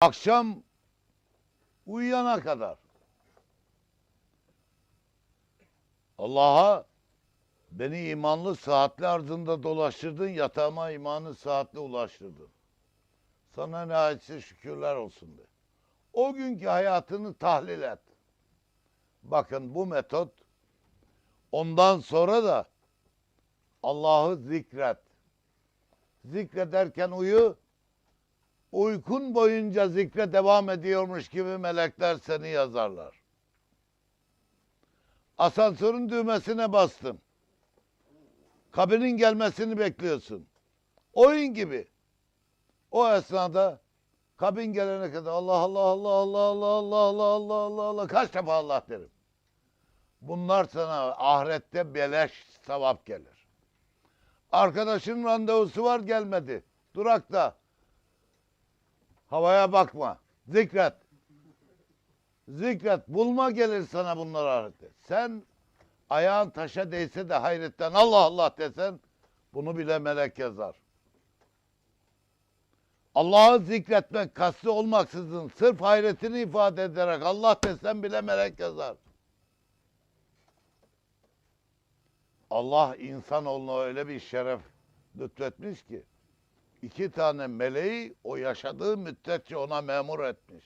Akşam uyuyana kadar. Allah'a beni imanlı saatli arzında dolaştırdın, yatağıma imanı saatli ulaştırdın. Sana nihayetse şükürler olsun de. O günkü hayatını tahlil et. Bakın bu metot ondan sonra da Allah'ı zikret. Zikrederken uyu, uykun boyunca zikre devam ediyormuş gibi melekler seni yazarlar. Asansörün düğmesine bastın. Kabinin gelmesini bekliyorsun. Oyun gibi. O esnada kabin gelene kadar Allah Allah Allah Allah Allah Allah Allah Allah Allah Allah kaç defa Allah derim. Bunlar sana ahirette beleş sevap gelir. Arkadaşın randevusu var gelmedi. Durakta. Havaya bakma. Zikret. Zikret. Bulma gelir sana bunlar ahirette. Sen ayağın taşa değse de hayretten Allah Allah desen bunu bile melek yazar. Allah'ı zikretmek kastı olmaksızın sırf hayretini ifade ederek Allah desen bile melek yazar. Allah insanoğluna öyle bir şeref lütfetmiş ki iki tane meleği o yaşadığı müddetçe ona memur etmiş.